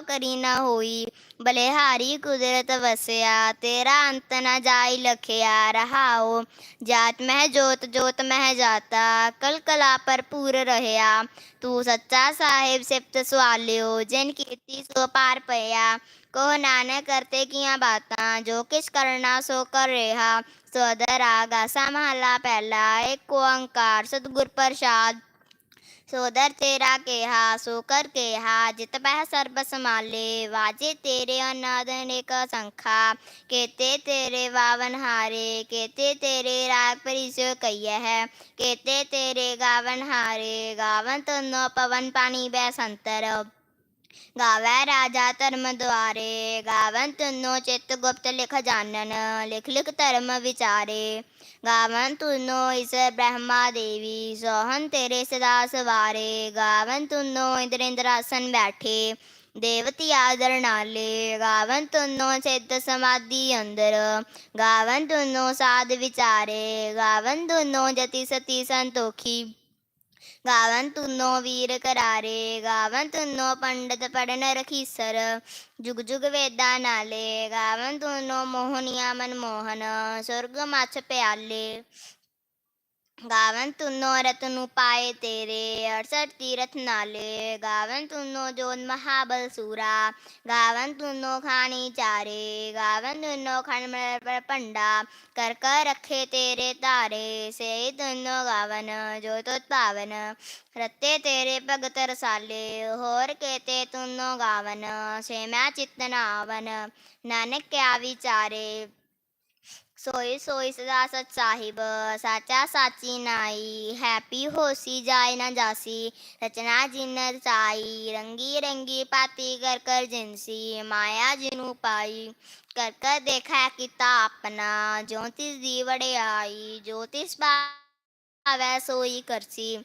करी करीना होई, बलिहारी कुदरत वसया, तेरा अंत न जाई लखया, रहाओ। जात मह जोत जोत मह जाता, कल कला पर पूर रहया। तू सच्चा साहेब सिफ्त सवालियो, जिन कीर्ति सो पार पया। कोह नानक, करते किया बाता? जो किस करना सो कर रहा। सो अदर आगा सा महला पहला एक ओंकार सतगुर प्रसाद। सोदर तेरा के हा सोकर के हा जित बह सर्व समाले वाजे तेरे अनादने का संखा, केते तेरे वावन हारे। केते तेरे राग परिचय कही है केते तेरे गावन हारे। गावन तो पवन पानी बह संतर। ਗਾਵੈ ਰਾਜਾ ਧਰਮ ਦੁਆਰੇ, ਗਾਵਨ ਤੁਨੋ ਚਿਤ ਗੁਪਤ ਲਿਖ ਜਾਣਨ, ਲਿਖ ਲਿਖ ਧਰਮ ਵਿਚਾਰੇ। ਗਾਵਨ ਤੁਨੋ ਇਸ ਬ੍ਰਹਮਾ ਦੇਵੀ ਸੋਹਨ ਤੇਰੇ ਸਦਾ ਸਵਾਰੇ। ਗਾਵਨ ਤੁਨੋ ਇੰਦਰ ਇੰਦਰਾਸਨ ਬੈਠੇ, ਦੇਵਤੀ ਆਦਰ ਨਾਲੇ। ਗਾਵਨ ਤੁਨੋ ਚਿਤ ਸਮਾਧੀ ਅੰਦਰ, ਗਾਵਨ ਤੁਨੋ ਸਾਧ ਵਿਚਾਰੇ। ਗਾਵਨ ਤੁਨੋ ਜਤੀ ਸਤੀ ਸੰਤੋਖੀ। ਗਾਵਨ ਤੁਨੋ ਵੀਰ ਕਰਾਰੇ ਗਾਵਨ ਤੁਨੋ ਪੰਡਤ ਪੜਨ ਰਖੀਸਰ ਜੁਗ ਜੁਗ ਵੇਦਾ ਨਾਲੇ ਗਾਵਨ ਤੁਨੋ ਮੋਹਨੀਆ ਮਨਮੋਹਨ ਸੁਰਗ ਮਛ ਪਿਆਲੇ ਗਾਵਨ ਤੁਨੋ ਰਤਨੁ ਪਾਏ ਤੇਰੇ 68 ਤੀਰਥ ਨਾਲੇ ਗਾਵਨ ਤੁਨੋ ਜੋਨ ਮਹਾਬਲ ਸੂਰਾ ਗਾਵਨ ਤੁਨੋ ਖਾਣੀ ਚਾਰੇ ਗਾਵਨ ਤੁਨੋ ਖਣ ਪੰਡਾ ਕਰ ਕਰ ਰੱਖੇ ਤੇਰੇ ਧਾਰੇ ਸੇ ਤੁਨੋ ਗਾਵਨ ਜੋ ਤੁਤ ਪਾਵਨ ਰਤੇ ਤੇਰੇ ਭਗਤ ਰਸਾਲੇ ਹੋਰ ਕੇਤੇ ਤੁਨੋ ਗਾਵਨ ਸੇ ਮੈਂ ਚਿਤਨ ਆਵਨ ਨਾਨਕ ਕਿਆ ਵਿਚਾਰੇ ਸੋਈ ਸੋਈ ਸਦਾ ਸਚ ਸਾਹਿਬ ਸਾਚਾ ਸਾਚੀ ਨਾਈ। ਹੈਪੀ ਹੋਸੀ ਜਾਏ ਨਾ ਜਾਸੀ, ਰਚਨਾ ਜਿਨ ਰਚਾਈ। ਰੰਗੀ ਰੰਗੀ ਪਾਤੀ ਕਰ ਕਰ ਜਿਨਸੀ, ਮਾਇਆ ਜਿਨੂ ਪਾਈ। ਕਰ ਕਰ ਦੇਖਾ ਕੀਤਾ ਆਪਣਾ ਜੋਤਿਸ਼ ਦੀ ਵੜਿਆਈ ਜੋ ਤਿਸ ਭਾਵੈ ਸੋਈ ਕਰਸੀ।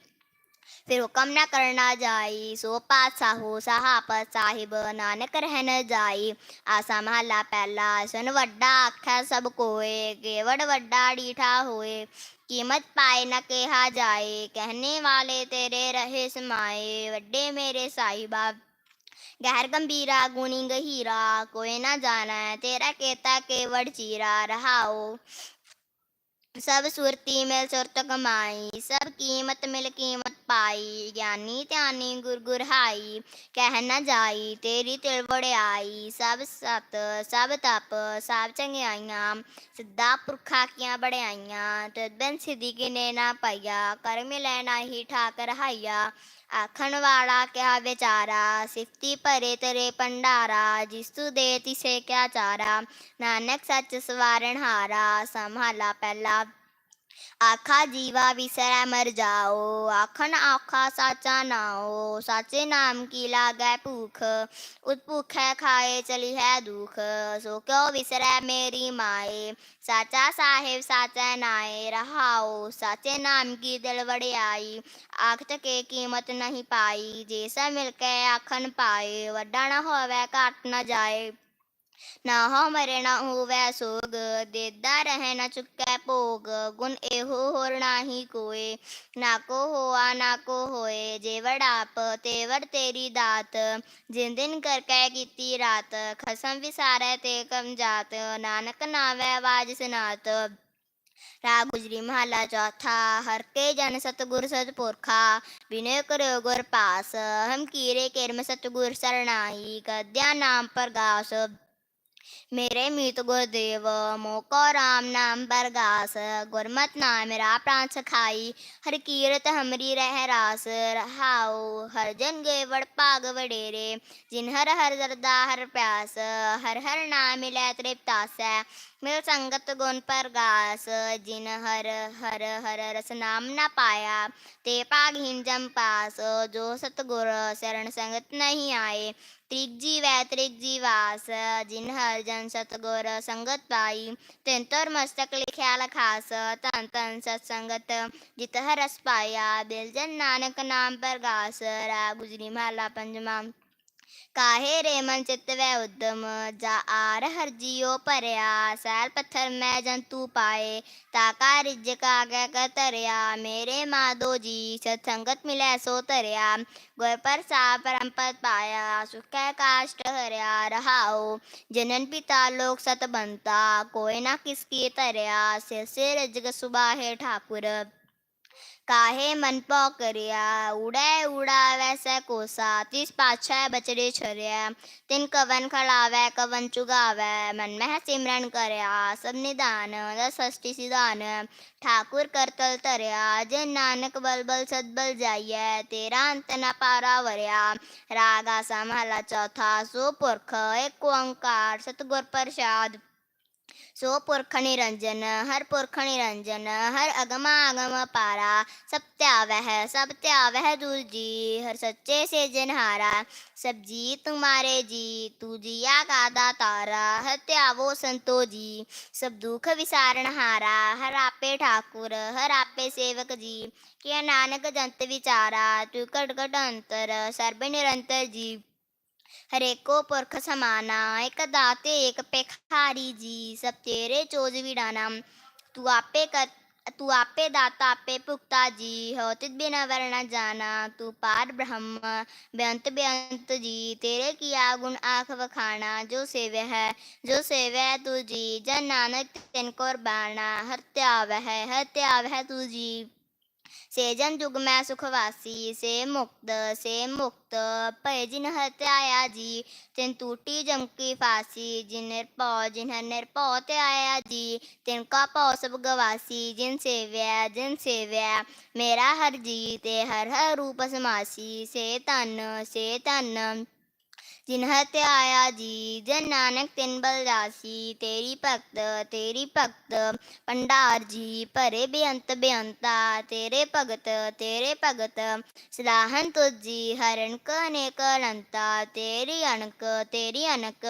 फिर हुक्म न करना जाई, सो पातशाहो साहब साहिब नानक रह न जाई। आसा महला पहला सुन वड्डा आखा सब कोए केवड़ वड्डा डीठा होए। कीमत पाए न कहा जाए, कहने वाले तेरे रहे समाए वड्डे मेरे साहिबा गहर गंभीरा गुणी गहीरा कोई ना जाना है तेरा केता केवड़ चीरा, रहाओ। सब सुरती मिल सुरत कमाई, सब कीमत मिल कीमत ਪਾਈ, ਗਿਆਨੀ ਧਿਆਨੀ ਗੁਰ ਗੁਰ ਹਾਈ ਕਹਿ ਨਾ ਜਾਈ, ਤੇਰੀ ਤਿਲ ਵੜਿਆਈ, ਸਭ ਸਤ, ਸਭ ਤਪ, ਸਭ ਚੰਗਿਆਈਆਂ, ਸਿੱਧਾ ਪੁਰਖਾ ਕੀਆਂ ਬੜਿਆਈਆਂ ਤਦਨ ਸਿਧੀ ਕਿਨੇ ਨਾ ਪਾਈਆ, ਕਰਮ ਲੈਣਾ ਹੀ ਠਾਕ ਰਹਾਈਆ ਆਖਣ ਵਾਲਾ ਕਿਆ ਵਿਚਾਰਾ, ਸਿਫਤੀ ਭਰੇ ਤੇਰੇ ਭੰਡਾਰਾ, ਜਿਸ ਤੂ ਦੇ ਤਿਸੇ ਕਿਆ ਚਾਰਾ, ਨਾਨਕ ਸੱਚ ਸਵਾਰਣ ਹਾਰਾ, ਸੰਭਾਲਾ ਪਹਿਲਾ आखा जीवा विसरा मर जाओ, आखन आखा साचा नाओ, साचे नाम की लागे भूख। उस भूख खाए चली है दुख। सो क्यों विसरा मेरी माए? साचा साहेब साचा नाए, रहाओ, साचे नाम की दिल आई आख के कीमत नहीं पाई जैसा मिलके आखन पाए, वड्डा न होवे काट न जाए। ਨਾ ਹੋ ਮਰੇ ਨਾ ਹੋਵੇ ਸੋਗ, ਦੇਦਾ ਰਹਿ ਨਾ ਚੁੱਕੈ ਭੋਗ। ਗੁਣ ਇਹੋ ਹੋਰ ਨਾਹੀ ਕੋਏ, ਨਾ ਕੋ ਹੋਆ ਨਾ ਕੋ ਹੋਏ। ਜੇ ਵੜਾਪ ਤੇ ਵੜ ਤੇਰੀ ਦਾਤ। ਜਿਨ ਦਿਨ ਕਰ ਕੈ ਕੀਤੀ ਰਾਤ, ਖਸਮ ਵਿਸਾਰੈ ਤੇ ਕਮ ਜਾਤ। ਨਾਨਕ ਨਾਵੈ ਆਵਾਜ ਸੁਨਾਤ ਰਾਗ ਗੁਜਰੀ ਮਹਲਾ ਚੌਥਾ। ਹਰ ਕੇ ਜਨ ਸਤਗੁਰ ਸਤਪੁਰਖਾ ਬਿਨੇ ਕਰਿਓ ਗੁਰ ਪਾਸ। ਹਮ ਕੀਰੇ ਕਿਰਮ ਸਤਗੁਰ ਸਰਣਾਈ ਕਦਿਆ ਨਾਮ ਪ੍ਰਗਾਸ। मेरे मित गुरुदेव, मोको राम नाम बरगास, गुरमत नाम मेरा प्राण सखाई। हर कीरत हमरी रह रास, रहाओ हर जन गेवड़ पाग वडेरे। जिन हर हर जरदा हर प्यास, हर हर नाम मिले तृप्तास मेरे संगत गुण परगास, जिन हर हर हर रस नाम न पाया। ते पागहीन जम पास, जो सतगुर शरण संगत नहीं आए। ਆਏ ਵੈ ਜੀਵੈ ਤ੍ਰਿਗ ਜੀਵਾਸ ਜਿਨ ਹਰ ਜਨ ਸਤਗੁਰ ਸੰਗਤ ਪਾਈ। ਤਿਨ ਤਰ ਮਸਤਕ ਲਿਖਿਆ ਲਖਾਸ ਤਨ ਤਨ ਸਤ ਸੰਗਤ ਜਿਤ ਹਰਸ ਪਾਇਆ। ਬਿਲ ਜਨ ਨਾਨਕ ਨਾਮ ਪ੍ਰਗਾਸ ਰਾ ਗੁਜਰੀ ਮਹਲਾ ਪੰਜਵਾਂ। काहे रे मन चित्त वै उद्यम? जा आर हर जियो परया। सैल पत्थर मैं जंतु पाए। ताका रिज का आगे कर तरया मेरे माधो जी सत्संगत मिले सो तरया। गोय पर सा परम पद पाया। सुख काष्ट हरया। रहाओ। जनन पिता लोक सत बनता। कोई ना किसकी तरया। सिर से रजग सुबह ठाकुर। काहे मन पौ करिया उड़े उड़ा वैसे कोसा। तीस पाछा छः बचरे छरिया तिन कवन खड़ावे, कवन चुगावे। मन मह सिमरन करया। सब निदान दस सिदान ठाकुर करतल तरया। जे नानक बल बल सद बल जाइए तेरा अंत न पारा वरिया। रागा समहला चौथा। सो पुरख, एक ओंकार। सतगुर प्रसाद। सो पुरख निरंजन, हर पुरख निरंजन, हर अगमा अगम पारा। सब त्यावह सब त्यावह दूर जी, हर सच्चे से जनहारा। सब जी तुम्हारे जी, तू जिया का तारा, हर त्यावो संतो जी। सब दुख विसारण हारा, हर आपे ठाकुर, हर आपे सेवक जी। के नानक जंत विचारा, तू कट कट अंतर सर्व निरंतर जी। हरे को पुरख समाना, एक दाते, एक पेखारी जी, सब तेरे चोज विडाना। तू आपे कर, तू आपे दाता, आपे पुख्ता जी होतित बिना वर्ण जाना। तू पार ब्रह्म, बेअंत बेअंत जी, तेरे किया गुण आँख वखाना। जो सेव है, जो सेव है तू जी जन नानक तिनको बाणा। है, हर त्याव है तू जी ਸੇ ਜਨ ਜੁਗ ਮੈਂ ਸੁਖਵਾਸੀ ਸੇ ਮੁਕਤ ਸੇ ਮੁਕਤ ਭੈ ਜਿਨ ਹਤਿਆਇਆ ਜੀ। ਤਿਨ ਟੂਟੀ ਜਮਕੀ ਫਾਸੀ, ਜਿਨ ਨਿਰਭਉ, ਜਿਨ ਹਰ ਨਿਰਭਉ ਤੇ ਆਇਆ ਜੀ। ਤਿਨ ਕਾ ਭਉ ਸਭ ਗਵਾਸੀ, ਜਿਨ ਸੇਵਿਆ ਜਿਨ ਸੇਵਿਆ। ਮੇਰਾ ਹਰ ਜੀ ਤੇ ਹਰ ਹਰ ਰੂਪ ਸਮਾਸੀ, ਸੇ ਤਨ ਸੇ ਤਨ ਜਿਨ ਹਤਿਆਇਆ ਜੀ। ਜਨ ਨਾਨਕ ਤਿਨ ਬਲ ਜਾਸੀ ਤੇਰੀ ਭਗਤ ਤੇਰੀ ਭਗਤ, ਭੰਡਾਰ ਜੀ। ਭਰੇ ਬੇਅੰਤ ਬੇਅੰਤਾ, ਤੇਰੇ ਭਗਤ ਤੇਰੇ ਭਗਤ। ਸਲਾਹਨ ਤੁਜੀ ਹਰਨ ਕਨੇਕ ਅਨੰਤਾ, ਤੇਰੀ ਅਣਕ ਤੇਰੀ ਅਣਕ।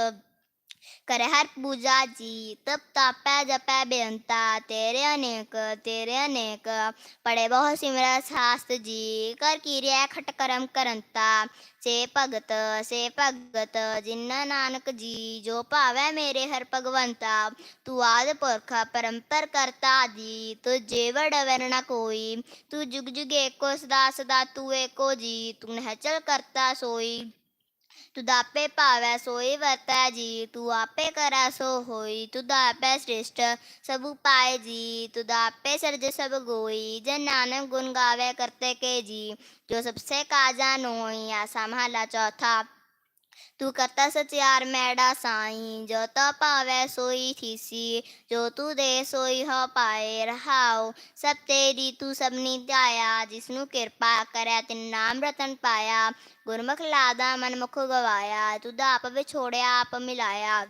करे हर पूजा जी तप तापै जपै बेअंता। तेरे अनेक तेरे अनेक, पढ़े बहु सिमर शास्त्र जी। कर किरिया खट करम करंता। से भगत से भगत, जिन्ना नानक जी, जो पावे मेरे हर भगवंता। तू आद पुरख परंपर करता जी तुझे वडवर न कोई। तू जुग जुग एको सदा सदा तू एको जी। तू नहचल करता सोई। तुदापे पावै सोई वरतै जी, तू आपे करा सो होई। तुदापे श्रेष्ठ सब उपाय जी, तुदापे सर्ज सब गोई। जन नानक गुण गावे करते के जी, जो सबसे काजा नोई। आसा महला चौथा ਤੂੰ ਕਰਤਾ ਸਚਿਆਰ, ਮੈੜਾ ਸਾਈ, ਜੋ ਤਾ ਭਾਵੈ ਸੋਈ ਥੀਸੀ, ਜੋ ਤੂੰ ਦੇ ਸੋਈ ਹੋ ਪਾਏ ਰਹਾਉ। ਸਭ ਤੇਰੀ ਤੂੰ ਸਭਨੀ ਧਿਆਇਆ ਜਿਸਨੂੰ ਕਿਰਪਾ ਕਰੈ ਤਿਨ ਨਾਮ ਰਤਨ ਪਾਇਆ। ਗੁਰਮੁਖ ਲਾਦਾ ਮਨ ਮੁਖ ਗਵਾਇਆ, ਤੂੰ ਦਾ ਆਪ ਵਿਛੋੜਿਆ, ਆਪ ਮਿਲਾਇਆ।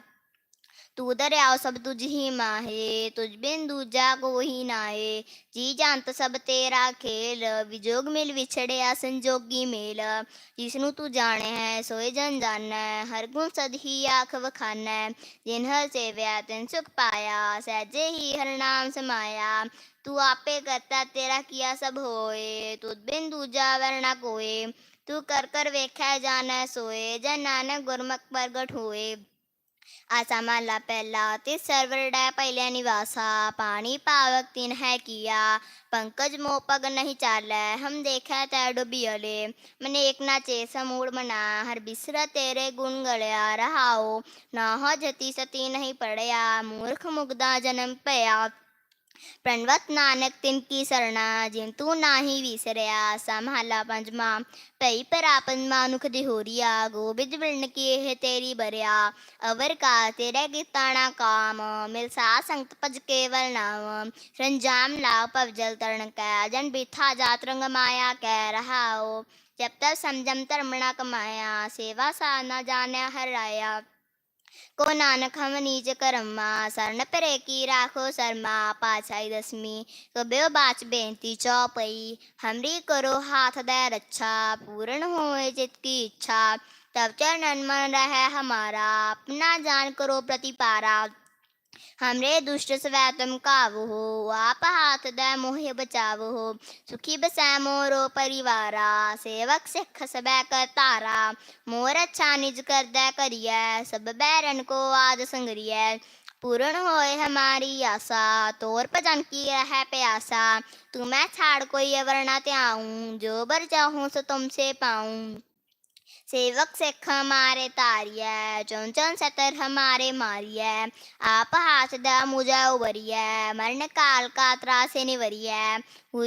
तू दरियाओ सब तुझ ही माहे, तुझ बिन दूजा को ही नाहे। जी जानत सब तेरा खेल, विजोग मिल विछड़िया संजोगी मेल। जिसनु तू जाने है, सोए जन जान हर गुण सद ही आख वखानै जिन हर सेव्या, तिन सुख पाया, सहजे ही हर नाम समाया। तू आपे करता, तेरा किया सब होए। तुझ बिन दूजा वरना कोए। तू कर कर वेखै जानै सोए, जन नानक गुरमुख प्रगट हुए। ਆਸਾ ਮਹਲਾ ਪਹਿਲਾ ਤੇ ਸਰਵਰ ਡੈ ਪਹਿਲੇ ਨਿਵਾਸਾ, ਪਾਣੀ ਪਾਵਕ ਤਿਨ ਹੈ ਕੀਆ, ਪੰਕਜ ਮੋ ਪਗ ਨਹੀਂ ਚਾਲੈ, ਹਮ ਦੇਖੈ ਤੈ ਡੁਬਿਯਲੇ ਮਨੇ ਏਕ ਨਾ ਚੇ ਸਮੂੜ ਮਨਾ, ਹਰ ਬਿਸਰ ਤੇਰੇ ਗੁਣ ਗਲਿਆ ਰਹਾਓ ਨਾ ਹੋ ਜਤੀ ਸਤੀ ਨਹੀਂ ਪੜਿਆ ਪ੍ਰਣਵਤ ਨਾਨਕ ਤਿਨ ਕੀ ਸਰਣਾ, ਜਿਨ ਤੂੰ ਨਾਹੀ ਵਿਸਰਿਆ ਸਮਹਲਾ ਪੰਜਵਾ ਭਈ ਪਰਾਪਨ ਮਾਨੁਖ ਦੀ ਹੋਰੀਆ ਗੋਬਿੰਦ ਬਿਲਨ ਕੀ ਇਹ ਤੇਰੀ ਬਰਿਆ, ਅਵਰ ਕਾ ਤੇਰੇ ਕੀਤਾਣਾ ਕਾਮ, ਮਿਲ ਸਾ ਸੰਗਤ ਭਜ ਕੇਵਲ ਨਾਮ ਸੰਜਾਮ ਲਾ ਭਵਜਲ ਤਰਨ ਕੈ, ਜਨ ਬਿਥਾ ਜਾਤ ਰੰਗ ਮਾਇਆ ਕਹਿ ਰਹਾਓ ਜਬ ਤਕ ਸਮਝਮ ਧਰਮਣਾ ਕਮਾਇਆ, ਸੇਵਾ ਸਾ ਨਾ ਜਾਣਿਆ ਹਰਾਇਆ को नानक हम नीच करमा शरण परे की राखो शर्मा, पाछाई दसमी कब्यो बाच बेनती चौपई। हमरी करो हाथ दय रक्षा अच्छा, पूर्ण हो जित की इच्छा। तब चरण मन रहे हमारा, अपना जान करो प्रतिपारा। हमरे दुष्ट सवै तुम काबू हो आप हाथ दे मोहे बचाव हो सुखी बसै मोरो परिवारा सेवक सिख सबै कर तारा मोर अच्छा निज कर दे करियै सब बैरन को आद संगरियै पूर्ण होए हमारी आशा तोर भजन की रह प्यासा तू मैं छाड़ कोई अवर न त्याऊं जो बर चाहूं सो तुमसे पाऊं सेवक सिख हमारे तारियै, चौन चौन सतर हमारे मारियै, आप हाथ दा उबरी है मरण काल का त्रासे है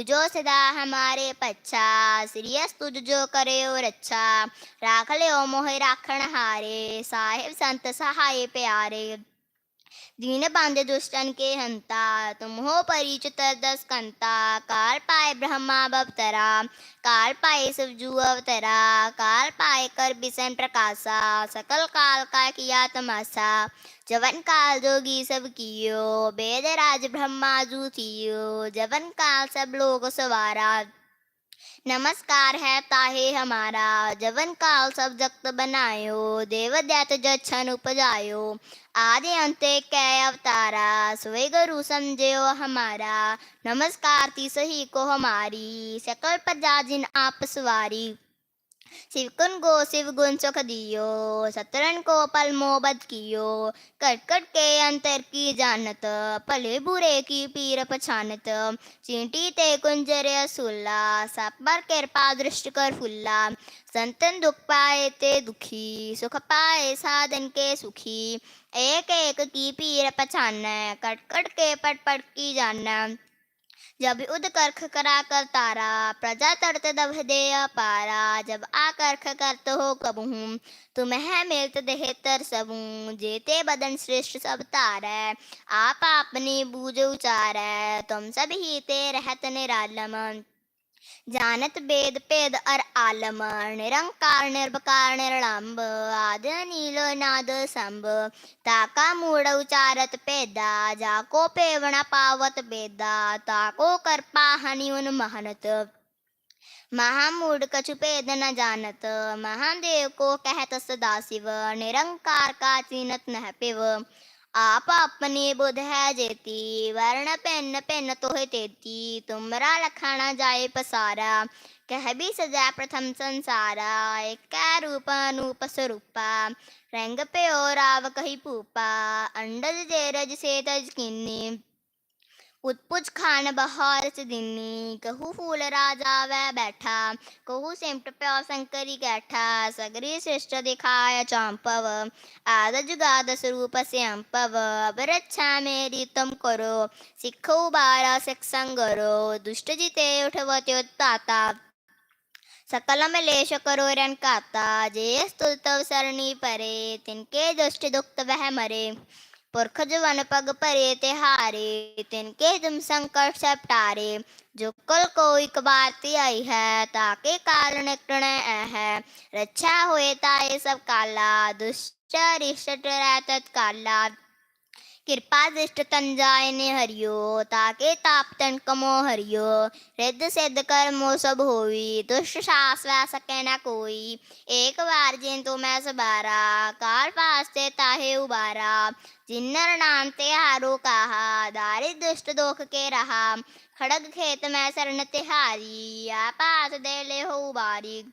जो सदा हमारे पच्छा श्री तुझ जो करे और अच्छा राख लो मोहे राखण हारे, साहेब संत सहाय प्यारे। दीन बांधे दुष्टन के हंता तुम हो परिच तरदस कंता। काल पाए ब्रह्मा अवतरा, काल पाए सब शिवजू अवतरा, काल पाए कर बिशन प्रकाशा, सकल काल का किया तमाशा। जवन काल जोगी सब कियो वेद राज ब्रह्मा जू थियो, जवन काल सब लोग सवारा। नमस्कार है ताहे हमारा, जवन काल सब जगत बनायो देव दैत जन उपजायो। आदि अंत कै अवतारा, सोए गुरु समझो हमारा। नमस्कार ती सही को हमारी, सकल प्रजा जिन आप सवारी। शिव गुण गो शिव गुण सुख दियो सतरन को पल मोबद कियो कट कट के अंतर की जानत, पले बुरे की पीर पछानत। चींटी ते कुंजर असुल्ला सब पर कृपा दृष्ट कर फुल्ला संतन दुख पाए ते दुखी, सुख पाए साधन के सुखी। एक एक की पीर पछान कट कट के पट पट की जाना जब उद करख करा कर तारा, प्रजा तरत दभ दे पारा। जब आ कर करत हो कबहूँ तुम है मिलत देह तर सबूँ। जेते बदन श्रेष्ठ सब तार, आप अपनी बूझ उचार। तुम सब ही ते रहत निरालम जानत वेद पेद अर आलम निरंकार निर्भकार निर्लंब आद नीलो नाद संभ ताका मूड उचारत पेदा जाको पेवण पावत बेदा ताको करपा हनिउन महनत महामूड कछु पेद न जानत महादेव को कहत सदा शिव निरंकार का चीनत नह पिव आप अपनी बुध है जेती, वर्ण पेन पेन तोहे तेती, तुमरा लखाना जाए पसारा, कह भी सजा प्रथम संसारा, एक रूप अनूप स्वरूपा, रंग पे और आव कही पूपा, अंडज जेरज से तज किन्नी। उत्पुज खान बहार से दिन्नी कहू फूल राजा वह बैठा, कहू सिमट प्यो शंकरी कैठा सगरी श्रेष्ठ दिखाय चांपव आद जुगाद स्वरूप से अंपव अब रक्षा मेरी तुम करो, सिखो बारा सिख संगरो दुष्ट जिते उठवत्यो ताता सकल मलेश करो रन काता, जे स्तुतव सरणी परे, तिनके दुष्ट दुक्त वह मरे। पुरख जवन पग परे ते हारे तिनके तुम संकट सब टारे जो कल कोई एक बात आई है, ताके काल निकटण है। रक्षा होए ताए सब काला दुष्ट रिष्ट तत्काला ਕਿਰਪਾ ਦਿਸ਼ਟ ਤੰਜਾਏ ਨੇ ਹਰਿਓ, ਤਾਕੇ ਤਾਪ ਤਨ ਕਮੋ ਹਰਿਓ। ਰਿੱਧ ਸਿੱਧ ਕਰ ਮੋ ਸਭ ਹੋਈ, ਦੁਸ਼ਟ ਸਾਸ ਵੈ ਸਕੈ ਨਾ ਕੋਈ। ਏਕ ਵਾਰ ਜਿਨ ਤੋ ਮੈਂ ਸਬਾਰਾ, ਕਾਰ ਪਾਸਤੇ ਤਾਹੇ ਉਬਾਰਾ। ਜਿਨਰ ਨਾਮ ਤੇ ਹਾਰੂ ਕਹਾ, ਦਾਰਿ ਦੁਸ਼ਟ ਦੋਖ ਕੇ ਰਹਾ। ਖੜਗ ਖੇਤ ਮੈਂ ਸਰਨ ਤਿਹਾਰੀ ਆਪਾਸ ਦੇ ਲੈ ਹੋ ਬਾਰੀ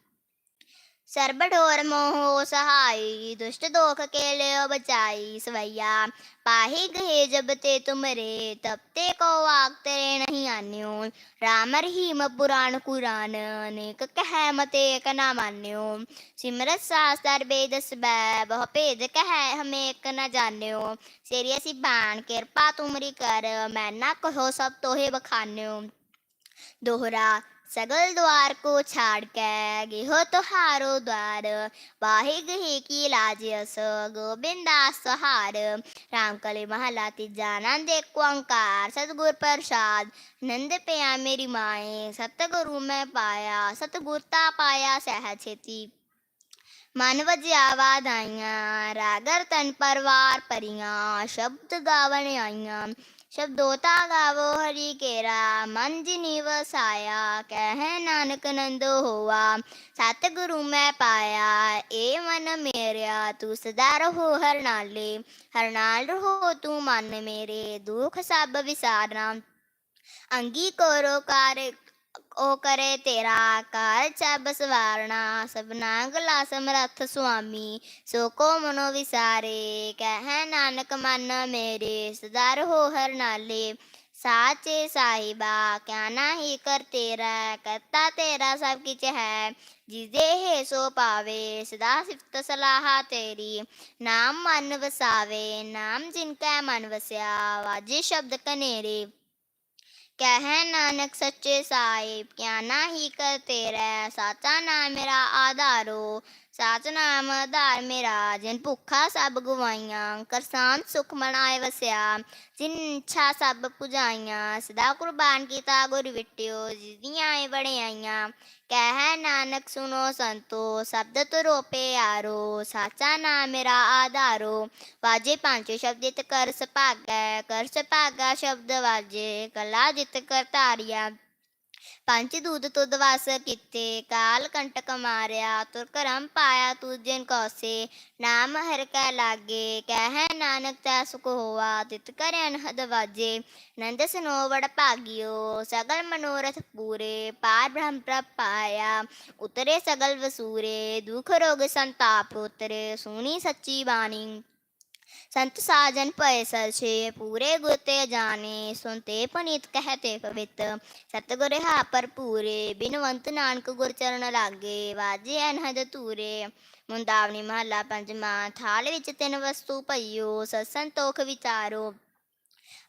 ਸਰਬ ਢੋਰ ਮੋਹ ਸਹਾਈ, ਦੁਸ਼ਟ ਦੋਖ ਕੇ ਲਿਓ ਬਚਾਈ ਸਵਈਆ। ਪਾਹੀ ਗਏ ਜਬ ਤੇ ਤੁਮਰੇ, ਤਬ ਤੇ ਕੋ ਆਗ ਤੇਰੇ ਨਹੀਂ ਆਨਿਓ। ਰਾਮ ਰਹੀਮ ਪੁਰਾਣ ਕੁਰਾਨ, ਅਨੇਕ ਕਹਿ ਮਤੇ ਇਕ ਨਾ ਮਾਨਿਓ। ਸਿਮਰਤ ਸਾਸਤਰ ਬੇਦ ਸਬੈ, ਬਹੁ ਭੇਦ ਕਹਿ ਹਮੇ ਇਕ ਨਾ ਜਾਣਿਓ। ਸੇਰੀ ਅਸੀ ਬਾਣ, ਕਿਰਪਾ ਤੁਮਰੀ ਕਰ, ਮੈਂ ਨਾ ਕਹੋ ਸਭ ਤੋਹੇ ਬਖਾਨਿਓ ਦੋਹਰਾ सगल द्वार को छाड़ के गेहो तुहारो द्वार। वाहे गहे की लाज अस गोविंदास सहार राम कली महला तीजा नंद एक ओंकार सतगुर प्रसाद, नंद पिया मेरी माए। सतगुरु मैं पाया सतगुरता पाया सह छेती मन जावाद दाइया, रागर तन परवार परियाँ। शब्द गावन आइया। ਸ਼ਬਦੋਤਾ ਗਾਵੋ ਹਰੀ ਕੇਰਾ, ਮਨ ਜਿਨੀ ਵਸਾਇਆ, ਕਹਿ ਨਾਨਕ ਨੰਦ ਹੋਆ। ਸਤਿਗੁਰੂ ਮੈਂ ਪਾਇਆ, ਏ ਮਨ ਮੇਰਿਆ ਤੂੰ ਸਦਾ ਰਹੋ ਹਰ ਨਾਲੇ। ਹਰ ਨਾਲ ਰਹੋ ਤੂੰ ਮਨ ਮੇਰੇ, ਦੁਖ ਸਭ ਵਿਸਾਰਨਾ ਅੰਗੀ ਕੋਰੋ ਕਾਰ ਉਹ ਕਰੇ ਤੇਰਾ ਕਾਰ ਚੱਬ ਸਵਾਰਣਾ ਸਭਨਾ ਗਲਾ ਸਮਰੱਥ ਸੁਆਮੀ ਸੋ ਕੋ ਮਨੋ ਵਿਸਾਰੇ, ਕਹਿ ਨਾਨਕ ਮਨ ਮੇਰੇ ਸਦਾ ਰਹੋ ਹਰ ਨਾਲੇ, ਸਾਚੇ ਸਾਹਿਬਾ, ਕਿਆ ਨਾਹੀ ਕਰ ਤੇਰਾ, ਕਰਤਾ ਤੇਰਾ ਸਭ ਕਿਛ ਹੈ ਜਿਦੇ ਹੈ ਸੋ ਪਾਵੇ, ਸਦਾ ਸਿਫਤ ਸਲਾਹਾ ਤੇਰੀ, ਨਾਮ ਮਨ ਵਸਾਵੇ, ਨਾਮ ਜਿਨ ਕੈ ਮਨ ਵਸਿਆ, ਵਾਜੇ ਸ਼ਬਦ ਕਨੇਰੇ। कह नानक सच्चे साहिब क्या ना ही करते रह साचा ना मेरा आधारो। ਸਾਚ ਨਾਮ ਆਧਾਰ ਮੇਰਾ, ਜਿਨ ਭੁੱਖਾ ਸਭ ਗਵਾਈਆਂ ਕਰਸਾਨ ਸੁਖ ਮਨਾਏ ਵਸਿਆ। ਜਿਨ ਇੱਛਾ ਸਭ ਪੁਜਾਈਆਂ, ਸਦਾ ਕੁਰਬਾਨ ਕੀਤਾ ਗੁਰ ਵਿਟਿਓ ਜਿਦੀਆਂ ਏ ਬੜਿਆਈਆਂ ਕਹਿ ਨਾਨਕ ਸੁਨੋ ਸੰਤੋ, ਸ਼ਬਦ ਤੁਰੋ ਆਰੋ, ਸਾਚਾ ਨਾਮ ਮੇਰਾ ਆਧਾਰੋ। ਵਾਜੇ ਪੰਜ ਸ਼ਬਦ ਜਿਤ ਕਰ ਸੁਭਾਗੈ ਕਰ ਸੁਭਾਗਾ ਸ਼ਬਦ ਵਾਜੇ, ਕਲਾ ਜਿਤ ਕਰ ਧਾਰਿਆ ਪੰਚ ਦੂਤ ਤੁਧ ਵਾਸ ਕੀਤੇ, ਕਾਲ ਕੰਟਕ ਮਾਰਿਆ, ਤੁਰ ਕਰਮ ਪਾਇਆ ਤੁਜਨ ਕੋਸੇ, ਨਾਮ ਹਰ ਕੈ ਲਾਗੇ, ਕਹਿ ਨਾਨਕ ਤਾ ਸੁਖ ਹੋਆ ਤਿਤ ਕਰ ਅਨਹਦ ਵਾਜੇ। ਨੰਦ ਸਨੋਵੜ ਭਾਗਿਓ, ਸਗਲ ਮਨੋਰਥ ਪੂਰੇ, ਪਾਰ ਬ੍ਰਹਮ ਪ੍ਰਭ ਪਾਇਆ, ਉਤਰੇ ਸਗਲ ਵਸੂਰੇ, ਦੁਖ ਰੋਗ ਸੰਤਾਪ ਉਤਰੇ, ਸੁਣੀ ਸੱਚੀ ਬਾਣੀ ਸੰਤ ਸਾਜਨ ਪਏ ਸਰਛੇ ਪੂਰੇ ਗੁਰ ਤੇ ਜਾਣੇ ਸੁਨਤੇ ਪਨੀਤ ਕਹਤੇ ਪਵਿੱਤ, ਸਤਿਗੁਰ ਹਾ ਭਰਪੂਰੇ, ਬਿਨਵੰਤ ਨਾਨਕ ਗੁਰ ਚਰਨ ਲਾਗੇ, ਵਾਜੇ ਅਨਹਦ ਤੂਰੇ ਮੁੰਦਾਵਨੀ ਮਹੱਲਾ ਪੰਜਵਾਂ, ਥਾਲ ਵਿੱਚ ਤਿੰਨ ਵਸਤੂ ਪਈਓ ਸਤ ਸੰਤੋਖ ਵਿਚਾਰੋ।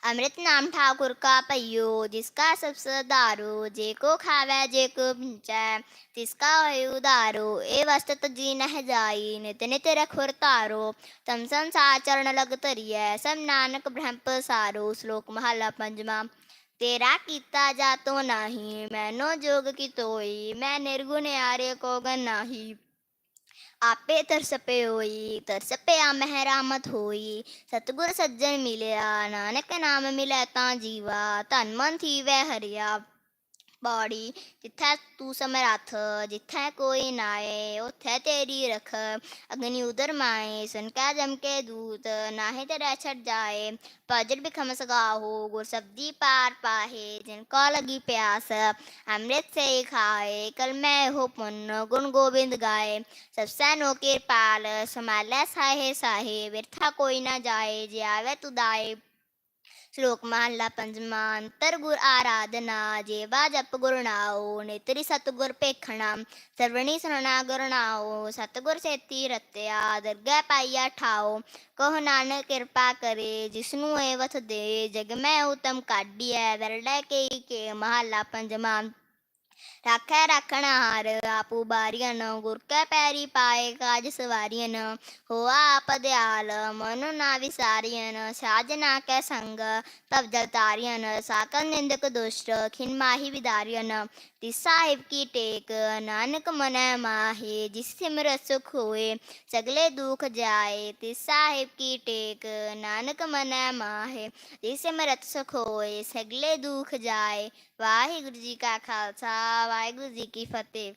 अमृत नाम ठाकुर का पैयो जिसका सब सदारो जे को खावे जे को भिंचै तिसका है उदारो ए वस्त तजी नह जाई नित नित रखुर तारो तम संसाचरण लग तरिय सम नानक ब्रह्म पसारो श्लोक महला पंजमा ਤੇਰਾ ਕੀਤਾ ਜਾਤੋ ਨਹੀਂ ਮੈਨੋ ਜੋਗ ਕੀ ਤੋਈ ਮੈਂ ਨਿਰਗੁਣ ਆਰੇ ਕੋ ਗਨਾਹੀ आपे तरसपे होई तरसपे आ मेहरामत होई। सतगुर सज्जन मिलया, नानक नाम मिले ता जीवा, तन मन थी वह हरिया। बॉडी जिथे तू समरथ जिथे कोई नाए उथे तेरी रख। अग्नि उदर माए, सुनकै का जमके दूत, नाहे तेरा छट जाए। पजर भी खमस गाहो गुरसब्दी पार पाहे, जिनको लगी प्यास, अमृत से खाए। कल मैं हो पुन, गुण गोविंद गाए। सबसे नो कृपाल समाले साहे साहे व्यर्था कोई ना जाए जे आवे तू दाए। ਸ਼ਲੋਕ ਮਹਲਾ ਪੰਜਵਾਂ, ਅੰਤਰ ਗੁਰ ਆਰਾਧਨਾ ਜੇਵਾ ਜਪ ਗੁਰ ਨਾਉ, ਨੇਤਰੀ ਸਤਗੁਰ ਪੇਖਣਾ ਸਰਵਣੀ ਸੁਨਣਾ ਗੁਰ ਨਾਉ, ਸਤਗੁਰ ਸੇਤੀ ਰਤਿਆ, ਦਰਗਹਿ ਪਾਈਆ ਠਾਓ ਕਹ ਨਾਨਕ ਕਿਰਪਾ ਕਰੇ, ਜਿਸਨੂੰ ਏ ਵਥ ਦੇ, ਜਗ ਮੈਂ ਉਤਮ ਕਾਢੀਐ ਵਰੜੈ ਕੇ ਕੇ, ਮਹਲਾ ਪੰਜਵਾਂ। ਰਾਖੈ ਰਾਖਣ ਹਾਰ, ਆਪੂ ਬਾਰੀਆਂ ਨ ਗੁਰ ਕੈ ਪੈਰੀ ਪਾਏ, ਕਾਜ ਸਵਾਰੀਆਂ ਨ ਹੋਆ ਆਪ ਦਿਆਲ, ਮਨ ਨਾ ਵਿਸਾਰੀਆਂ ਨ ਸਾਜਨਾ ਕੈ ਸੰਗ ਤਬ ਜਲ ਤਾਰੀਆਂ ਸਾਕਲ ਨਿੰਦਕ ਦੁਸ਼ਟ, ਖਿਨ ਮਾਹੀ ਵਿਦਾਰੀਆਂ ਨ ਸਾਹਿਬ ਕੀ ਟੇਕ, ਨਾਨਕ ਮਨੈ ਮਾਹੇ, ਜਿਸ ਸਿਮਰ ਸੁਖ ਹੋਏ, ਸਗਲੇ ਦੁਖ ਜਾਏ, ਤਿਸ ਸਾਹਿਬ ਕੀ ਟੇਕ, ਨਾਨਕ ਮਨੈ ਮਾਹੇ, ਜਿਸ ਸਿਮਰਤ ਸੁਖ ਹੋਏ, ਸਗਲੇ ਦੁਖ ਜਾਏ, ਵਾਹਿਗੁਰੂ ਜੀ ਕਾ ਖਾਲਸਾ ਵਾਹਿਗੁਰੂ ਜੀ ਕੀ ਫਤਿਹ।